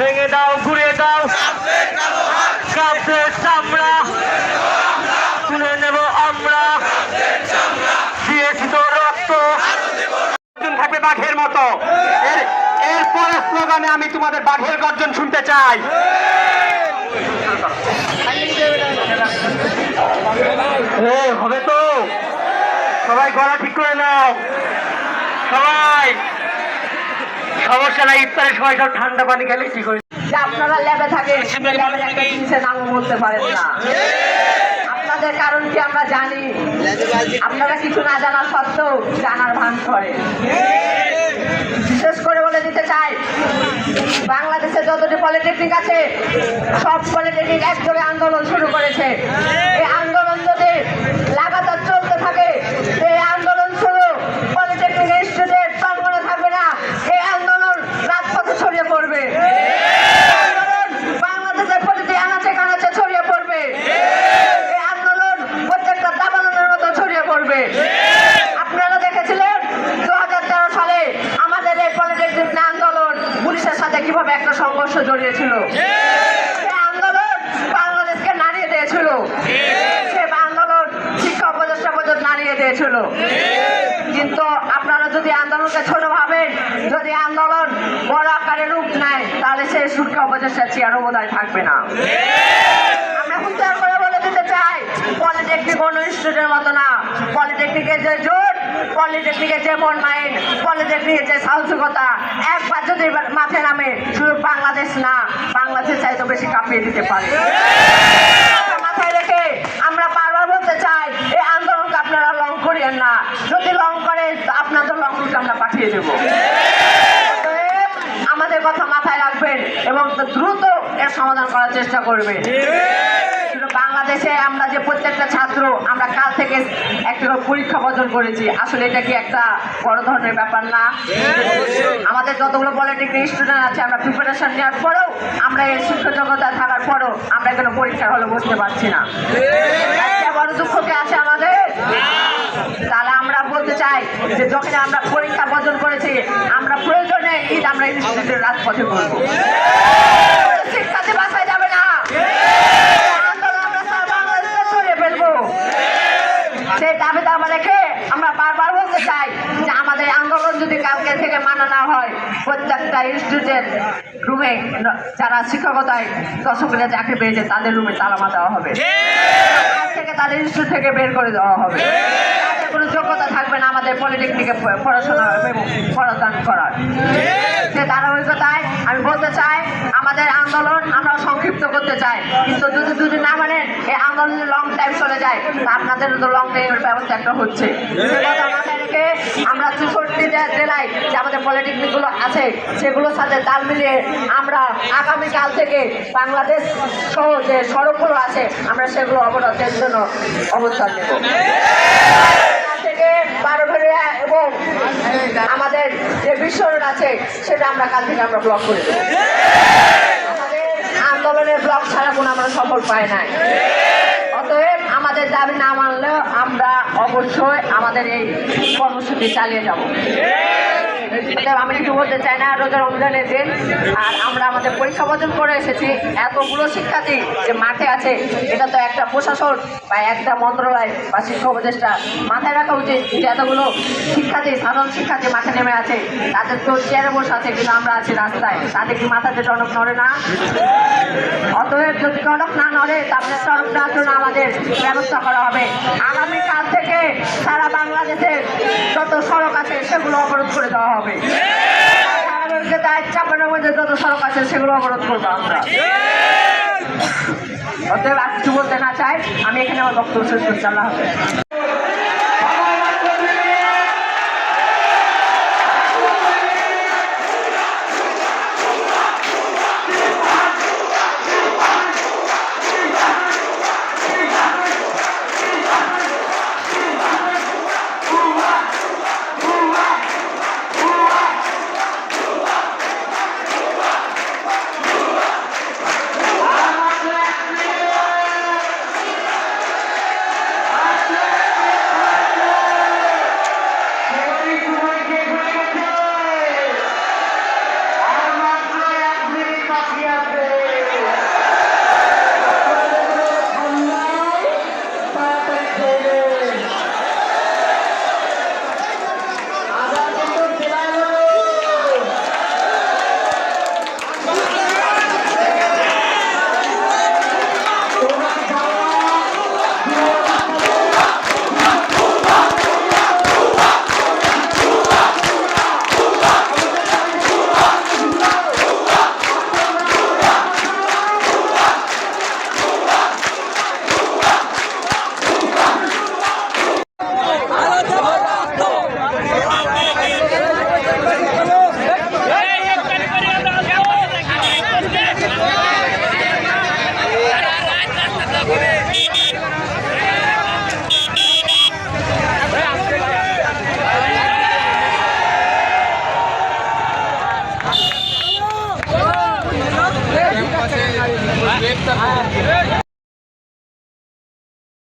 ভেঙে দাও ঘুরে দাও। কাপড়ের চামড়া। তুলে নেব আমরা। দিয়েছি তো রক্ত। থাকবে বাঘের মতো। এর এরপরে স্লোগানে আমি তোমাদের বাঘের গর্জন শুনতে চাই। হবে তো। সবাই গলা ঠিক করে নাও। সবাই। সমস্যা নাই, ইফতারের সময় সব ঠান্ডা পানি খেলে হয়ে যে আপনারা ল্যাবে থাকেন বলতে পারেন না। আপনাদের কারণ কি আমরা জানি? আপনারা কিছু না জানা সত্ত্বেও জানার ভান করে বিশেষ করে বলে দিতে চাই, বাংলাদেশে যতটি পলিটেকনিক আছে, সব পলিটেকনিক একযোগে আন্দোলন শুরু করেছে এই আন্দোলন যদি লাগাতার চলতে থাকে এই আন্দোলন শুরু পলিটেকনিক স্টুডেন্ট প্রাঙ্গণে থাকবে না এই আন্দোলন রাজপথে ছড়িয়ে পড়বে আন্দোলন বাংলাদেশের প্রতিটি আনাচে কানাচে ছড়িয়ে পড়বে এই আন্দোলন প্রত্যেকটা দাবাননের মতো ছড়িয়ে পড়বে আপনারা দেখেছিলেন দু হাজার তেরো সালে আমাদের এই পলিটেকনিক আন্দোলন পুলিশের সাথে কীভাবে একটা জড়িয়েছিল। আন্দোলন বাংলাদেশকে নাড়িয়ে দিয়েছিল। সে আন্দোলন শিক্ষা উপদেষ্টা পর্যন্ত নাড়িয়ে দিয়েছিল। কিন্তু আপনারা যদি আন্দোলনকে ছোট ভাবেন যদি আন্দোলন বড় আকারে রূপ নেয় তাহলে সেই শিক্ষা উপদেষ্টা চেয়ারও বোধ থাকবে না। আমরা হুঁশিয়ার করে বলে দিতে চাই পলিটেকনিক ইনস্টিটিউটের মতো না। পলিটেকনিকের যে জোর পলিটেকনিকের যে মন মাইন্ড পলিটেকনিকের যে সাহসিকতা। একবার যদি মাঠে নামে, শুধু বাংলাদেশ না বাংলাদেশ চাইতে বেশি কাঁপিয়ে দিতে পারে। মাথায় রেখে আমরা বারবার বলতে চাই, এই আন্দোলনকে আপনারা লং করিয়েন না। যদি লং করে আপনাদের লংকে আমরা পাঠিয়ে দেবো। আমাদের কথা মাথায় রাখবেন এবং দ্রুত এর সমাধান করার চেষ্টা করবেন। বাংলাদেশে আমরা যে প্রত্যেকটা ছাত্র, আমরা কাল থেকে একটা পরীক্ষা বর্জন করেছি। আসলে এটা কি একটা বড় ধরনের ব্যাপার না? আমাদের যতগুলো পলিটেকনিক স্টুডেন্ট আছে, আমরা প্রিপারেশন নেওয়ার পরেও আমরা এই শিক্ষা থাকার পরেও আমরা এখানে পরীক্ষার হলে বসতে পারছি না। বড় দুঃখ কি আছে আমাদের? তাহলে আমরা বলতে চাই যে যখন আমরা পরীক্ষা বর্জন করেছি, আমরা প্রয়োজনে ঈদ আমরা ইনস্টিটিউটের রাজপথে করব। শিক্ষাতে বাসায় যাবে না আন্দোলন আমরা সারা বাংলাদেশে ছড়িয়ে ফেলব সেই দাবি দাবা রেখে আমরা বারবার বলতে চাই আন্দোলন যদি কালকে থেকে মানা না হয় প্রত্যেকটা স্টুডেন্ট রুমে যারা শিক্ষকতায় দশকের চাকরি পেয়েছে তাদের রুমে তালামা দেওয়া হবে। থেকে তাদের স্টুডেন্ট থেকে বের করে দেওয়া হবে। কোনো যোগ্যতা না আমাদের পলিটেকনিকে পড়াশোনা পড়াদান করার। সে ধারাবাহিকতায় আমি বলতে চাই, আমাদের আন্দোলন আমরা সংক্ষিপ্ত করতে চাই। কিন্তু যদি যদি না মানেন, এই আন্দোলনের লং টাইম চলে যায়। তা আপনাদের তো লং টাইমের ব্যবস্থা একটা হচ্ছে। আমরা চৌষট্টি জেলায় যে আমাদের পলিটেকনিকগুলো আছে, সেগুলোর সাথে তাল মিলিয়ে আমরা আগামীকাল থেকে বাংলাদেশ সহ যে সড়কগুলো আছে, আমরা সেগুলো অবরোধের জন্য অবস্থান নেব। থেকে এবং আমাদের যে বিশ্ব আছে, সেটা আমরা কাল থেকে আমরা ব্লক করে দেবো। আন্দোলনের ব্লক ছাড়া কোনো আমরা সফল পাই নাই। অতএব আমাদের দাবি না মানলেও আমরা অবশ্যই আমাদের এই কর্মসূচি চালিয়ে যাব। আমি কিছু বলতে চাই না, রোজা রমজানের দিন। আর আমরা আমাদের পরীক্ষা বর্জন করে এসেছি। এতগুলো শিক্ষার্থী যে মাঠে আছে, এটা তো একটা প্রশাসন বা একটা মন্ত্রণালয় বা শিক্ষা উপদেষ্টা মাথায় রাখা উচিত যে এতগুলো শিক্ষার্থী, সাধারণ শিক্ষার্থী মাঠে নেমে আছে। তাদের তো চেয়ারে বসে আছে, কিন্তু আমরা আছি রাস্তায়। তাদের কি মাথাতে টনক নড়ে না? অতএব যদি টনক না নড়ে, তাহলে টনক জন্য আমাদের ব্যবস্থা করা হবে। আগামীকাল থেকে সারা বাংলাদেশের যত সড়ক আছে, সেগুলো অবরোধ করে দেওয়া হবে। চাপানোর মধ্যে যত সড়ক আছে, সেগুলো অবরোধ করব আমরা। আর কিছু বলতে না চাই। আমি এখানে আমার বক্তব্য শেষ করছি। আল্লাহ হাফেজ।